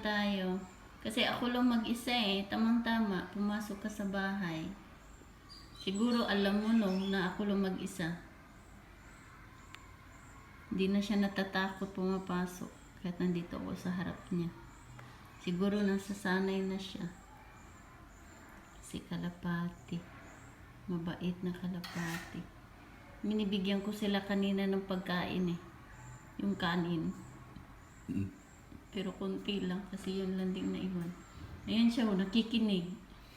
Magkwentuhan tayo. Kasi ako lang mag-isa eh. Tamang-tama. Pumasok ka sa bahay. Siguro alam mo no na ako lang mag-isa. Hindi na siya natatakot pumapasok. Kahit nandito ako sa harap niya. Siguro nasasanay na siya. Si Kalapati. Mabait na Kalapati. Minibigyan ko sila kanina ng pagkain eh. Yung kanin. Pero konti lang kasi yun lang din na iwan. Ayan siya, oh, nakikinig.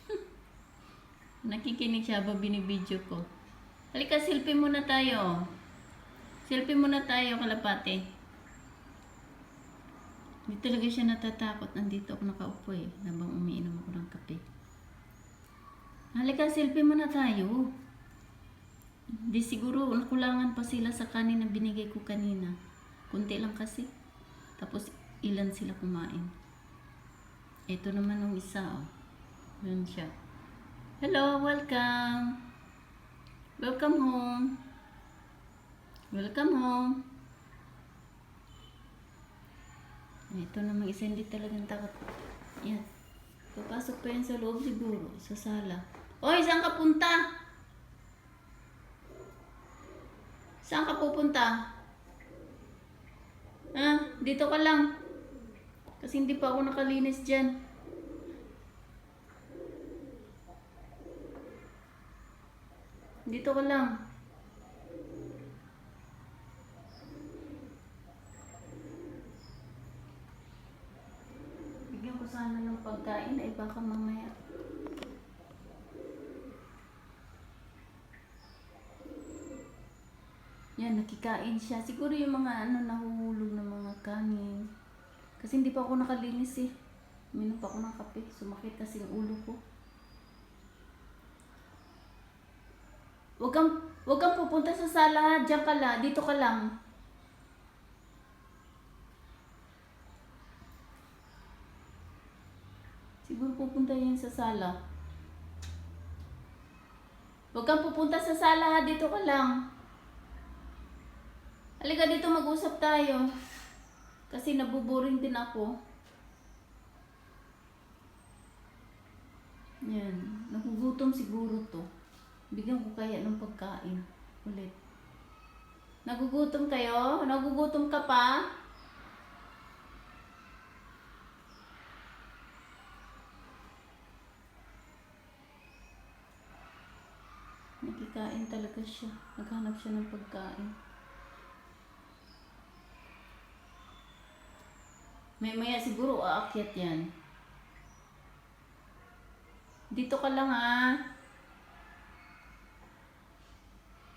nakikinig siya habang binibidyo ko. Halika, selfie muna tayo. Selfie muna tayo, kalapate. Hindi talaga siya natatakot. Nandito ako nakaupo eh. Habang umiinom ako ng kape. Halika, selfie muna tayo. Di siguro nakulangan pa sila sa kanin na binigay ko kanina. Kunti lang kasi. Tapos ilan sila kumain. Ito naman yung isa oh. Yan siya. Hello, welcome. Welcome home. Welcome home. Ito namang isa hindi talagang takot. Yan. Papasok pa yan sa loob siguro, sa sala. Oy, saan ka punta? Saan ka pupunta? Ah, dito ka lang. Kasi hindi pa ako nakalinis dyan. Dito ka lang. Bigyan ko sana ng pagkain ay baka mamaya. Yan, nakikain siya. Siguro yung mga ano, nahuhulog ng mga kanin. Kasi hindi pa ako nakalinis eh. Minom pa ako ng kape. Sumakit kasi yung ulo ko. Huwag kang, huwag kang pupunta sa sala. Diyan ka lang. Dito ka lang. Siguro pupunta yan sa sala. Huwag kang pupunta sa sala. Dito ka lang. Halika dito mag-usap tayo. Kasi nabuboring din ako. Yan. Nagugutom siguro to. Bigyan ko kaya ng pagkain. Ulit. Nagugutom kayo? Nagugutom ka pa? Nakikain talaga siya. Naghanap siya ng pagkain. May maya siguro aakyat yan. Dito ka lang ha.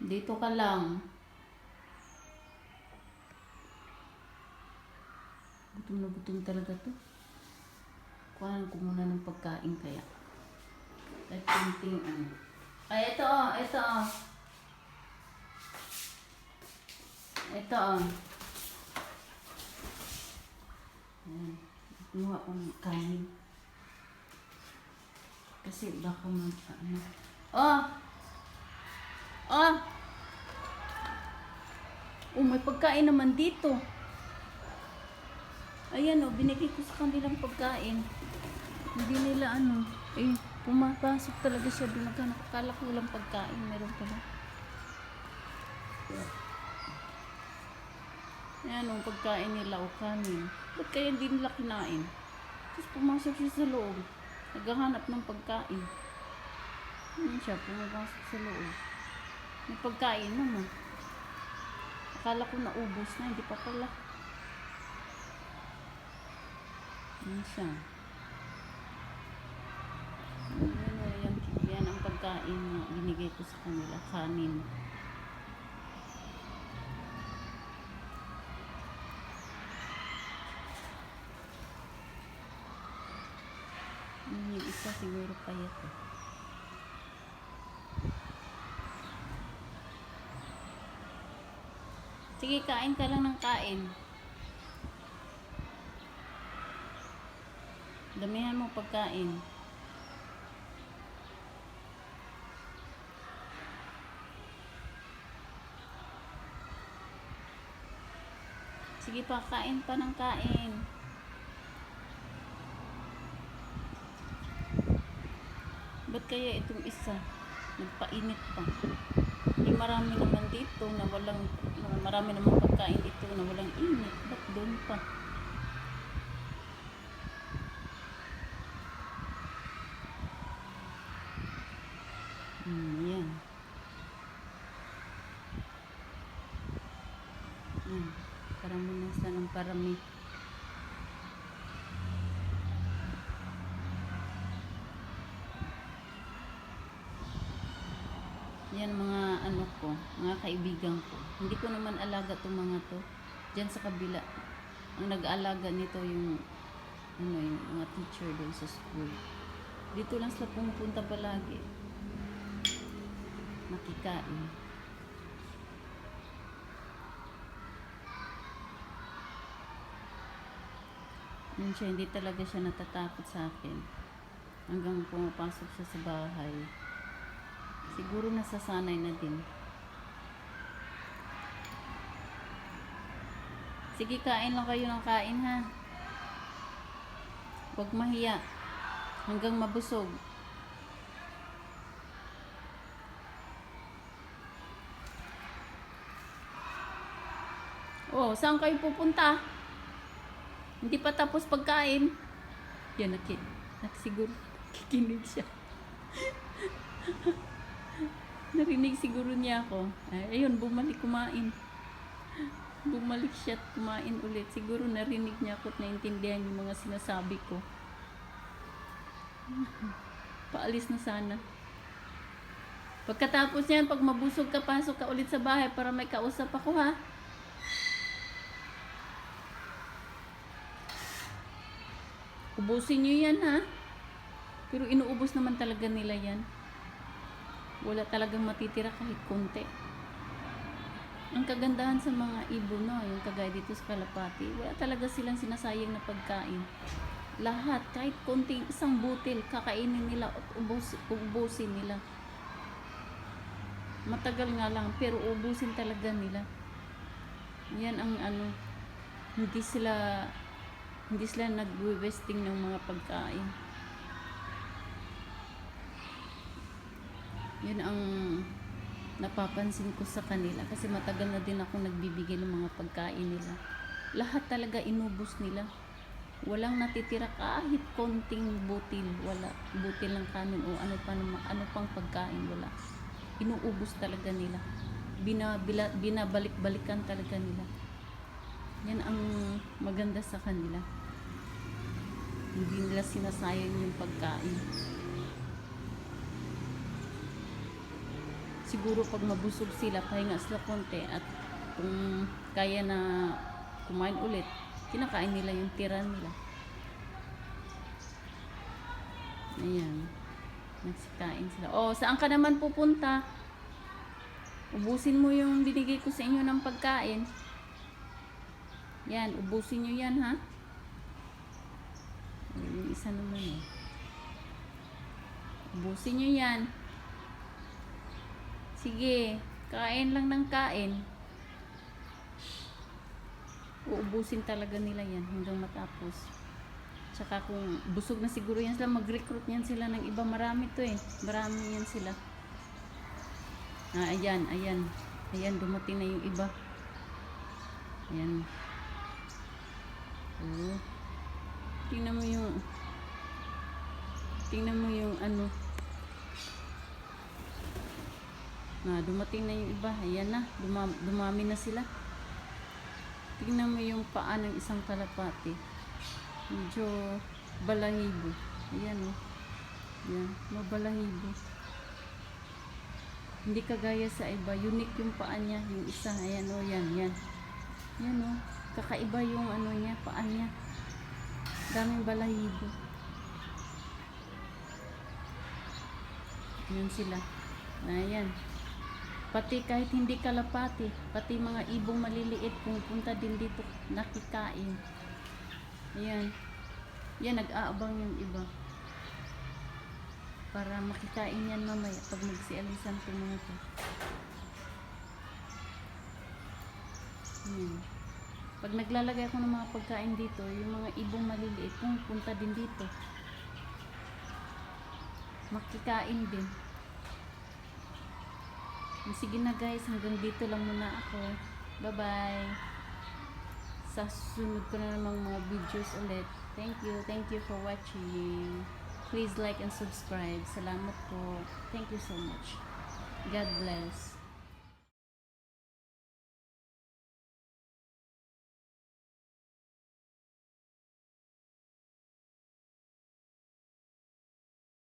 Dito ka lang. Gutom na gutom talaga to. Kuhanan ko muna ng pagkain kaya. At kunting ano. Ay, ito oh, ito oh. Ito oh. Ayan. Kumuha ko ng kanin. Kasi baka mag, ano. Oh! Oh! Oh, may pagkain naman dito. Ayan oh, binigay ko sa kanilang pagkain. Hindi nila ano, eh, pumapasok talaga siya doon. Nakakala ko walang pagkain. Meron pala. Ayan ang pagkain nila o kanin. Ba't kaya hindi nila kinain? Tapos pumasok siya sa loob. Naghahanap ng pagkain. Ayan siya, pumapasok sa loob. May pagkain naman. Akala ko naubos na, hindi pa pala. Ayan siya. Ayan, ayan, yan ang pagkain na binigay ko sa kanila, kanin. Yun yung isa siguro payat eh. Sige, kain ka lang ng kain. Damihan mo pagkain. Sige pa, kain pa ng kain. Ba't kaya itong isa? Nagpainit pa. Eh, marami naman dito na walang, marami naman pagkain dito na walang init. Ba't doon pa? Hmm, yan. Yan. Parami na sa ng parami. Yan mga ano ko, mga kaibigan ko. Hindi ko naman alaga itong mga to. Diyan sa kabila. Ang nag-aalaga nito yung ano yung mga teacher doon sa school. Dito lang sila pumupunta palagi. Nakikain. Yun siya, hindi talaga siya natatakot sa akin. Hanggang pumapasok siya sa bahay. Siguro nasasanay na din. Sige, kain lang kayo ng kain ha. Huwag mahiya. Hanggang mabusog. Oh, saan kayo pupunta? Hindi pa tapos pagkain. Yan, nakit. Siguro, kikinig siya. Narinig siguro niya ako. Ay, ayun, bumalik kumain. Bumalik siya at kumain ulit. Siguro narinig niya ako at naintindihan yung mga sinasabi ko. Paalis na sana. Pagkatapos niyan, pag mabusog ka, pasok ka ulit sa bahay para may kausap ako ha. Ubusin niyo yan ha. Pero inuubos naman talaga nila yan. Wala talagang matitira kahit konti. Ang kagandahan sa mga ibon, no, yung kagaya dito sa Kalapati, wala talaga silang sinasayang na pagkain. Lahat, kahit konting isang butil, kakainin nila at ubus, ubusin nila. Matagal nga lang, pero ubusin talaga nila. Yan ang ano, hindi sila hindi sila nag-wasting ng mga pagkain. Yan ang napapansin ko sa kanila kasi matagal na din ako nagbibigay ng mga pagkain nila. Lahat talaga inubos nila. Walang natitira kahit konting butil, wala. Butil ng kanin o ano pa naman, ano pang pagkain, wala. Inuubos talaga nila. Binabila, binabalik-balikan talaga nila. Yan ang maganda sa kanila. Hindi nila sinasayang yung pagkain. Siguro pag mabusog sila, pahinga sila konti at kung kaya na kumain ulit, kinakain nila yung tira nila. Ayan. Nagsikain sila. Oh, saan ka naman pupunta? Ubusin mo yung binigay ko sa inyo ng pagkain. Yan, ubusin nyo yan ha. Yung isa naman eh. Ubusin nyo yan. Sige, kain lang ng kain. Uubusin talaga nila yan hanggang matapos. Tsaka kung busog na siguro yan sila, mag-recruit yan sila ng iba. Marami to eh. Marami yan sila. Ah, ayan, ayan. Ayan, dumating na yung iba. Ayan. Oh. Tingnan mo yung Tingnan mo yung ano. Na, dumating na yung iba. Ayan na, dumami, na sila. Tingnan mo yung paa ng isang kalapati. Medyo balahibo. Ayan oh. Ayan, mabalahibo. Hindi kagaya sa iba. Unique yung paa niya. Yung isa. Ayan oh, yan, yan. Yan oh. Kakaiba yung ano niya, paa niya. Daming balahibo. Yan sila. Ayan. Pati kahit hindi kalapati, pati mga ibong maliliit pumupunta din dito nakikain. Ayan. Yan, nag-aabang yung iba. Para makikain yan mamaya pag magsialisan ko mga to. Ayan. Pag naglalagay ako ng mga pagkain dito, yung mga ibong maliliit, pumunta din dito. Makikain din. Sige na guys, hanggang dito lang muna ako. Bye-bye. Sa susunod ko na namang mga videos ulit. Thank you. Thank you for watching. Please like and subscribe. Salamat po. Thank you so much. God bless.